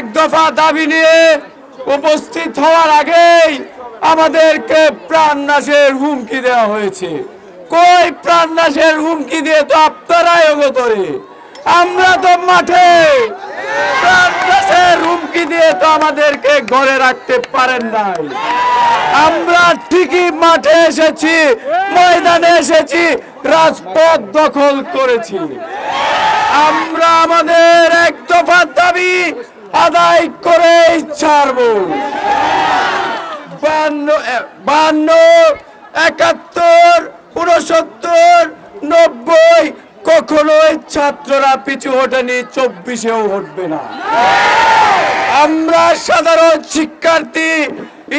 এক দফা দাবি নিয়ে উপস্থিত হওয়ার আগেই আমাদেরকে প্রাণনাশের হুমকি দেওয়া হয়েছে। কই প্রাণনাশের হুমকি দিয়ে তো আপনারাই অগতরে আমরা তো মাঠে প্রাণনাশের হুমকি দিয়ে তো আমাদেরকে ঘরে রাখতে পারেন নাই। আমরা ঠিকই মাঠে এসেছি, ময়দানে এসেছি, রাজপথ দখল করেছি। আমরা আমাদের এক দফার দাবি আদায় করে ছাড়ব। বান্ন একাত্তর, উনসত্তর, নব্বই, কখনোই ছাত্ররা পিছু হটেনি, চব্বিশেও হটবে না। আমরা সাধারণ শিক্ষার্থী,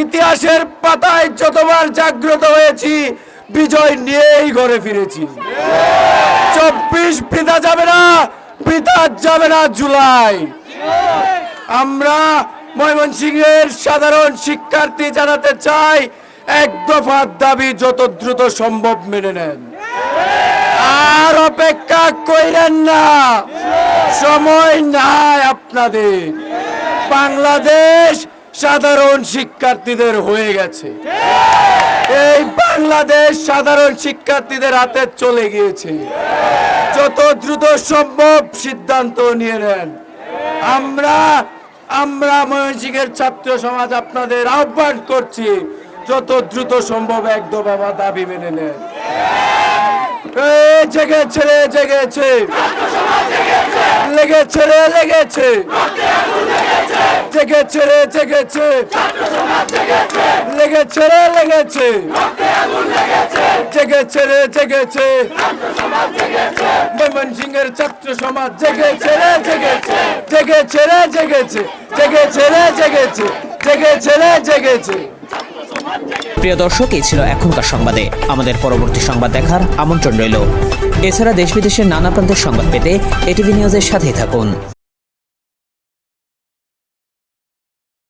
ইতিহাসের পাতায় যতবার জাগ্রত হয়েছি, বিজয় নিয়েই ঘরে ফিরেছি। চব্বিশ, বৃথা যাবে না, বৃথা যাবে না জুলাই। আমরা ময়মনসিংহের সাধারণ শিক্ষার্থী জানাতে চাই, এক দফার দাবি যত দ্রুত সম্ভব মেনে নেন। আর অপেক্ষা কইরেন না, সময় নাই আপনাদের। বাংলাদেশ সাধারণ শিক্ষার্থীদের হয়ে গেছে। এই বাংলাদেশ সাধারণ শিক্ষার্থীদের হাতে চলে গিয়েছে। যত দ্রুত সম্ভব সিদ্ধান্ত নিয়ে নেন। আমরা আমরা ময়মনসিংহের ছাত্র সমাজ আপনাদের আহ্বান করছি, যত দ্রুত সম্ভব একদম আমার দাবি মেনে নেন। জেগেছে রে, জেগেছে। লেগেছে রে, লেগেছে। জেগেছে রে, জেগেছে। লেগেছে রে, লেগেছে। জেগেছে রে, জেগেছে। ময়মনসিংহের ছাত্র সমাজ জেগেছে রে, জেগেছে। জেগেছে রে, জেগেছে। জেগেছে রে, জেগেছে। জেগেছে রে, জেগেছে। প্রিয় দর্শক, এই ছিল এখনকার সংবাদে। আমাদের পরবর্তী সংবাদ দেখার আমন্ত্রণ রইল। এছাড়া দেশ বিদেশের নানা প্রান্তের সংবাদ পেতে এটিভি নিউজের সাথেই থাকুন।